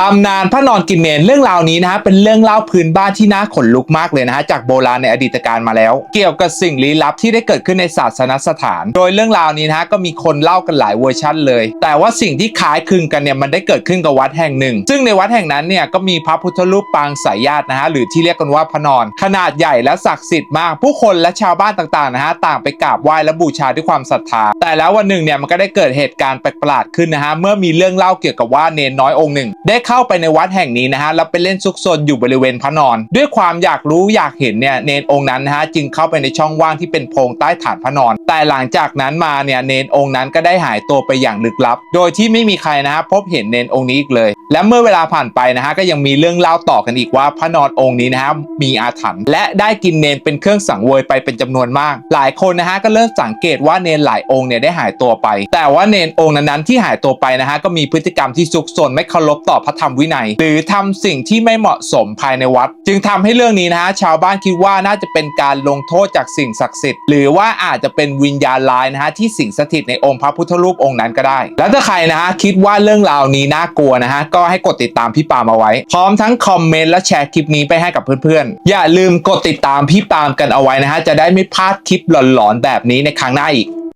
ตำนานพระนอนกินเนนเรื่องราวนี้นะฮะเป็นเรื่องเล่าพื้นบ้านที่น่าขนลุกมากเลยนะฮะจากโบราณในอดีตการมาแล้ว เกี่ยวกับสิ่งลี้ลับที่ได้เกิดขึ้นในศาสนสถาน โดยเรื่องราวนี้นะฮะก็มีคนเล่ากันหลายเวอร์ชันเลย แต่ว่าสิ่งที่คล้ายคลึงกันเนี่ยมันได้เกิดขึ้นกับวัดแห่งหนึ่ง ซึ่งในวัดแห่งนั้นเนี่ยก็มีพระพุทธรูปปางสายญาตินะฮะหรือที่เรียกกันว่าพระนอน ขนาดใหญ่และศักดิ์สิทธิ์มาก ผู้คนและชาวบ้านต่างๆนะฮะต่างไปกราบไหว้และบูชาด้วยความศรัทธา แต่แล้ววันหนึ่งเนี่ยมันก็ได้เกิดเหตุการณ์แปลกประหลาดขึ้นนะฮะเมื่อมีเรื่องเล่าเกี่ยวกับว่าเนนน้อยองค์หนึ่งได้เข้าไปในวัดแห่งนี้นะฮะแล้วไปเล่นซุกซนอยู่บริเวณพระนอน ด้วยความอยากรู้อยากเห็นเนี่ยเนนองค์นั้นนะฮะจึงเข้าไปในช่องว่างที่เป็นโพรงใต้ฐานพระนอน แต่หลังจากนั้นมาเนี่ยเนนองค์นั้นก็ได้หายตัวไปอย่างลึกลับ โดยที่ไม่มีใครนะฮะพบเห็นเนนองค์นี้อีกเลย และเมื่อเวลาผ่านไปนะฮะก็ยังมีเรื่องเล่าต่อกันอีกว่าพระนอนองค์นี้นะฮะมีอาถรรพ์และได้กินเนนเป็นเครื่องสังเวยไปเป็นจำนวนมาก หลายคนนะฮะก็เริ่มสังเกตว่าเนนหลายองค์เนี่ยได้หายตัวไป แต่ว่าเนนองค์นั้นๆที่หายตัวไปนะฮะก็มีพฤติกรรมที่ซุกซนไม่เคารพต่อพระธรรมวินัย หรือทำสิ่งที่ไม่เหมาะสมภายในวัด จึงทำให้เรื่องนี้นะฮะชาวบ้านคิดว่าน่าจะเป็นการลงโทษจากสิ่งศักดิ์สิทธิ์หรือว่าอาจจะเป็นวิญญาณร้ายนะฮะที่สิงสถิตในองค์พระพุทธรูปองค์นั้นก็ได้ แล้วถ้าใครนะฮะคิดว่าเรื่องราวนี้น่ากลัวนะฮะก็ให้กดติดตามพี่ปามเอาไว้ พร้อมทั้งคอมเมนต์และแชร์คลิปนี้ไปให้กับเพื่อนๆ อย่าลืมกดติดตามพี่ปามกันเอาไว้นะฮะจะได้ไม่พลาดคลิปหลอนๆแบบนี้ในครั้งหน้าอีก